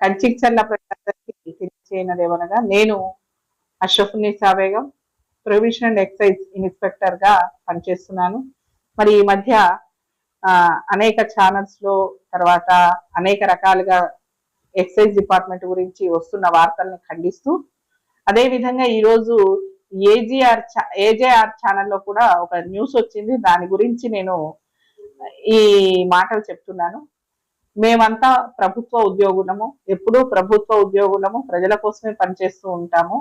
కంచిక్చర్ల ప్రజలందరికీ నేను అష్రఫ్ సావేగం బేగం ప్రొవిషన్ అండ్ ఎక్సైజ్ ఇన్స్పెక్టర్గా పనిచేస్తున్నాను. మరి ఈ మధ్య అనేక ఛానల్స్లో తర్వాత అనేక రకాలుగా ఎక్సైజ్ డిపార్ట్మెంట్ గురించి వస్తున్న వార్తల్ని ఖండిస్తూ అదే విధంగా ఈ రోజు ఏజీఆర్ ఏజేఆర్ ఛానల్లో కూడా ఒక న్యూస్ వచ్చింది. దాని గురించి నేను ఈ మాటలు చెప్తున్నాను. మేమంతా ప్రభుత్వ ఉద్యోగులము ఎప్పుడూ ప్రభుత్వ ఉద్యోగులము ప్రజల కోసమే పనిచేస్తూ ఉంటాము.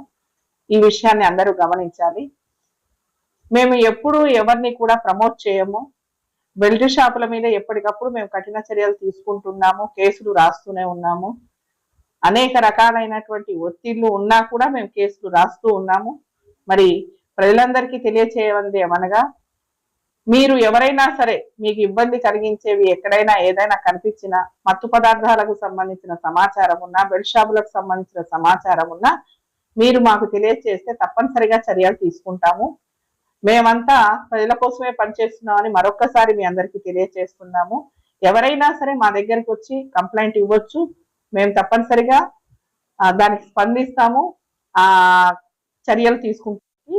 ఈ విషయాన్ని అందరూ గమనించాలి. మేము ఎప్పుడు ఎవరిని కూడా ప్రమోట్ చేయము. బెల్ట్ షాపుల మీద ఎప్పటికప్పుడు మేము కఠిన చర్యలు తీసుకుంటున్నాము కేసులు రాస్తూనే ఉన్నాము. అనేక రకాలైనటువంటి ఒత్తిళ్ళు ఉన్నా కూడా మేము కేసులు రాస్తూ ఉన్నాము. మరి ప్రజలందరికీ తెలియచేయమంది ఏమనగా మీరు ఎవరైనా సరే మీకు ఇబ్బంది కలిగించేవి ఎక్కడైనా ఏదైనా కనిపించినా మత్తు పదార్థాలకు సంబంధించిన సమాచారం ఉన్నా బెడ్ షాపులకు సంబంధించిన సమాచారం ఉన్నా మీరు మాకు తెలియజేస్తే తప్పనిసరిగా చర్యలు తీసుకుంటాము. మేమంతా ప్రజల కోసమే పనిచేస్తున్నామని మరొక్కసారి మీ అందరికీ తెలియజేస్తున్నాము ఎవరైనా సరే మా దగ్గరికి వచ్చి కంప్లైంట్ ఇవ్వచ్చు. మేము తప్పనిసరిగా దానికి స్పందిస్తాము. ఆ చర్యలు తీసుకుంటాము.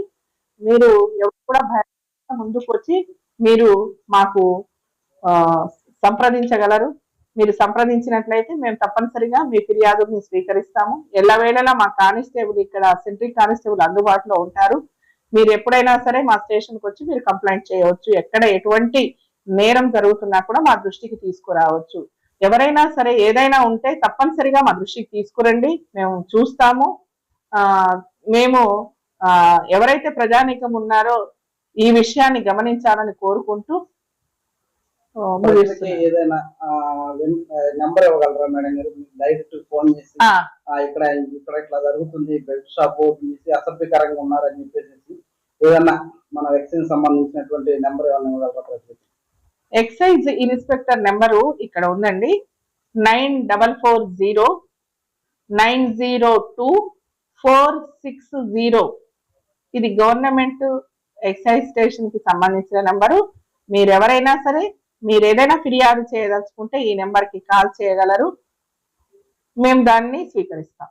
మీరు ఎవరు కూడా ముందుకు వచ్చి మీరు మాకు సంప్రదించగలరు. మీరు సంప్రదించినట్లయితే మేము తప్పనిసరిగా మీ ఫిర్యాదుని స్వీకరిస్తాము. ఎల్లవేళలా మా కానిస్టేబుల్ ఇక్కడ సెంట్రిక్ కానిస్టేబుల్ అందుబాటులో ఉంటారు మీరు ఎప్పుడైనా సరే మా స్టేషన్కి వచ్చి మీరు కంప్లైంట్ చేయవచ్చు. ఎక్కడ ఎటువంటి నేరం జరుగుతున్నా కూడా మా దృష్టికి తీసుకురావచ్చు. ఎవరైనా సరే ఏదైనా ఉంటే తప్పనిసరిగా మా దృష్టికి తీసుకురండి. మేము చూస్తాము. మేము ఎవరైతే ప్రజానీకం ఉన్నారో ఈ విషయాన్ని గమనించాలని కోరుకుంటూ. ఏదైనా నెంబర్ ఇవ్వగలరా మేడం గారు? డైరెక్ట్ ఫోన్ చేసి ఇక్కడ ఇక్కడ ఇట్లా జరుగుతుంది బెల్ట్ షాప్ ఓపెన్ చేసి అసభ్యకరంగా ఉన్నారని చెప్పేసి ఏదన్నా మన వ్యక్తికి సంబంధించినటువంటి నెంబర్ ఇవ్వగలరా ఎక్సైజ్ ఇన్స్పెక్టర్ నెంబరు ఇక్కడ ఉందండి. Nine double four zero nine zero two four six zero. ఇది గవర్నమెంట్ ఎక్సైజ్ స్టేషన్కి సంబంధించిన నెంబరు. మీరు ఎవరైనా సరే మీరు ఏదైనా ఫిర్యాదు చేయదలుచుకుంటే ఈ నెంబర్కి కాల్ చేయగలరు. మేము దాన్ని స్వీకరిస్తాం.